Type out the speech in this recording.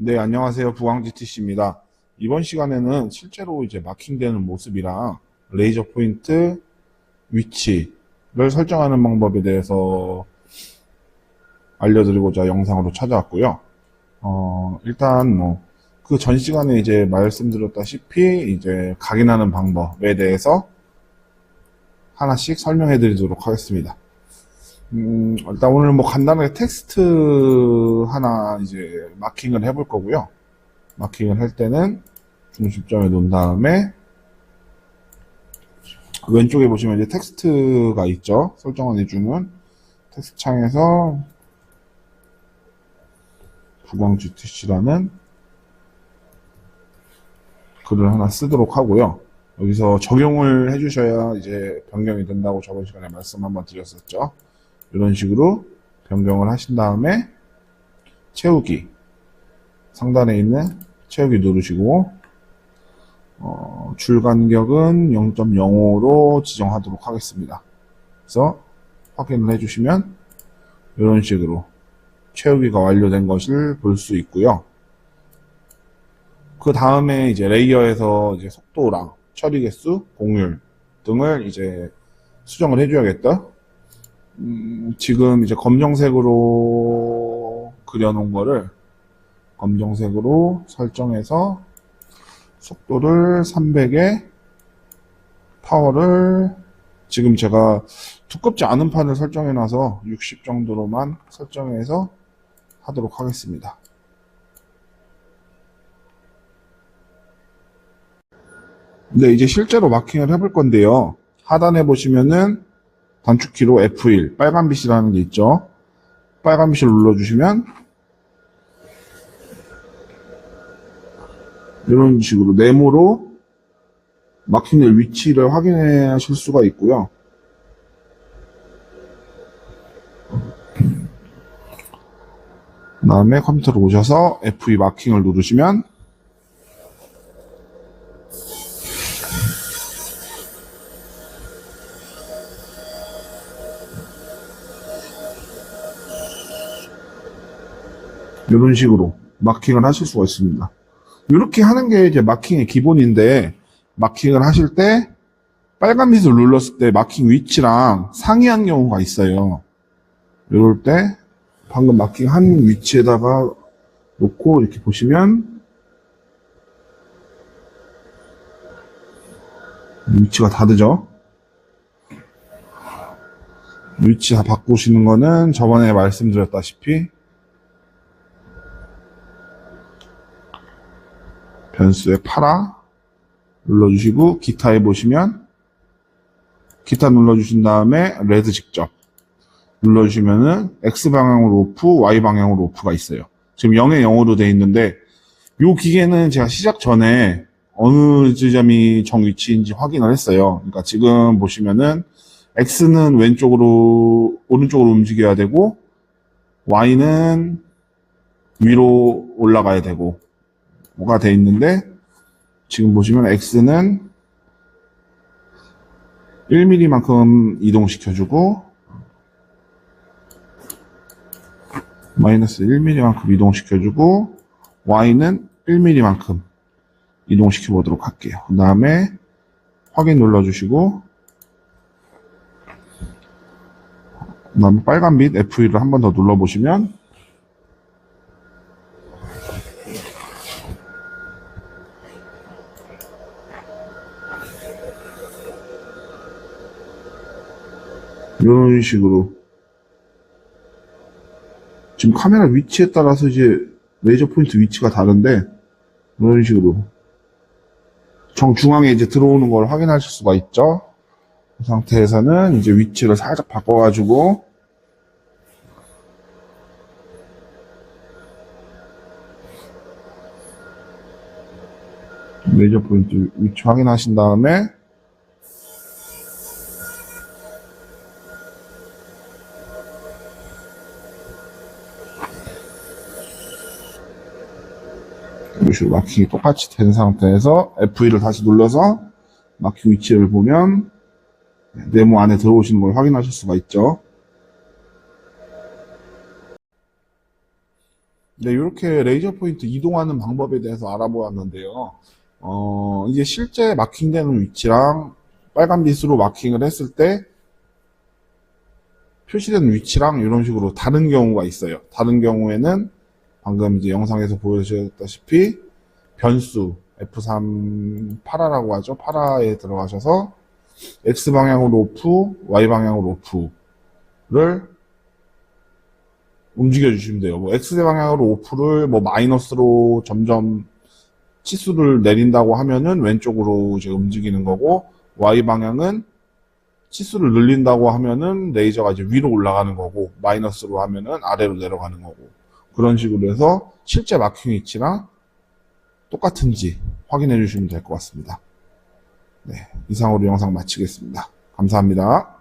네, 안녕하세요. 부광GTC입니다. 이번 시간에는 실제로 이제 마킹되는 모습이랑 레이저 포인트 위치를 설정하는 방법에 대해서 알려드리고자 영상으로 찾아왔고요. 어, 일단 뭐, 그 전 시간에 이제 말씀드렸다시피 이제 각인하는 방법에 대해서 하나씩 설명해 드리도록 하겠습니다. 음, 일단 오늘 뭐 간단하게 텍스트 하나 이제 마킹을 해볼 거고요. 마킹을 할 때는 중심점에 놓은 다음에 왼쪽에 보시면 이제 텍스트가 있죠. 설정을 해주는 텍스트 창에서 부광GTC라는 글을 하나 쓰도록 하고요. 여기서 적용을 해주셔야 이제 변경이 된다고 저번 시간에 말씀 한번 드렸었죠. 이런 식으로 변경을 하신 다음에 채우기 상단에 있는 채우기 누르시고 어, 줄 간격은 0.05로 지정하도록 하겠습니다. 그래서 확인을 해주시면 이런 식으로 채우기가 완료된 것을 볼 수 있고요. 그 다음에 이제 레이어에서 이제 속도랑 처리 개수, 공률 등을 이제 수정을 해줘야겠다. 음, 지금 이제 검정색으로 그려놓은 거를 검정색으로 설정해서 속도를 300에 파워를 지금 제가 두껍지 않은 판을 설정해놔서 60 정도로만 설정해서 하도록 하겠습니다. 네, 이제 실제로 마킹을 해볼 건데요. 하단에 보시면은 단축키로 F1 빨간 빛이라는 게 있죠. 빨간 빛을 눌러주시면 이런 식으로 네모로 마킹의 위치를 확인하실 수가 있고요. 그 다음에 컴퓨터로 오셔서 F2 마킹을 누르시면 이런 식으로 마킹을 하실 수가 있습니다. 이렇게 하는 게 이제 마킹의 기본인데 마킹을 하실 때 빨간 빛을 눌렀을 때 마킹 위치랑 상이한 경우가 있어요. 이럴 때 방금 마킹한 위치에다가 놓고 이렇게 보시면 위치가 다르죠? 위치 다 바꾸시는 거는 저번에 말씀드렸다시피 변수에 팔아 눌러주시고 기타에 보시면 기타 눌러주신 다음에 레드 직접 눌러주시면은 X 방향으로 오프, Y 방향으로 오프가 있어요. 지금 0에 0으로 돼 있는데 이 기계는 제가 시작 전에 어느 지점이 정 위치인지 확인을 했어요. 그러니까 지금 보시면은 X는 왼쪽으로 오른쪽으로 움직여야 되고 Y는 위로 올라가야 되고 뭐가 돼 있는데 지금 보시면 X는 1mm만큼 이동시켜주고 마이너스 1mm만큼 이동시켜주고 Y는 1mm만큼 이동시켜 보도록 할게요. 그 다음에 확인 눌러주시고 그 다음에 빨간 빛 F2를 한번 더 눌러보시면 이런 식으로. 지금 카메라 위치에 따라서 이제 레이저 포인트 위치가 다른데 이런 식으로. 정중앙에 이제 들어오는 걸 확인하실 수가 있죠. 그 상태에서는 이제 위치를 살짝 바꿔가지고. 레이저 포인트 위치 확인하신 다음에 이런 식으로 마킹이 똑같이 된 상태에서 F2를 다시 눌러서 마킹 위치를 보면 네모 안에 들어오시는 걸 확인하실 수가 있죠. 네, 이렇게 레이저 포인트 이동하는 방법에 대해서 알아보았는데요. 어, 이게 실제 마킹되는 위치랑 빨간 빛으로 마킹을 했을 때 표시되는 위치랑 이런 식으로 다른 경우가 있어요. 다른 경우에는 방금 이제 영상에서 보여주셨다시피 변수 F3 파라라고 하죠. 파라에 들어가셔서 X 방향으로 오프, Y 방향으로 오프를 움직여 주시면 돼요. 뭐 X 방향으로 오프를 뭐 마이너스로 점점 치수를 내린다고 하면은 왼쪽으로 이제 움직이는 거고 Y 방향은 치수를 늘린다고 하면은 레이저가 이제 위로 올라가는 거고 마이너스로 하면은 아래로 내려가는 거고 그런 식으로 해서 실제 마킹 위치랑 똑같은지 확인해 주시면 될 것 같습니다. 네, 이상으로 영상 마치겠습니다. 감사합니다.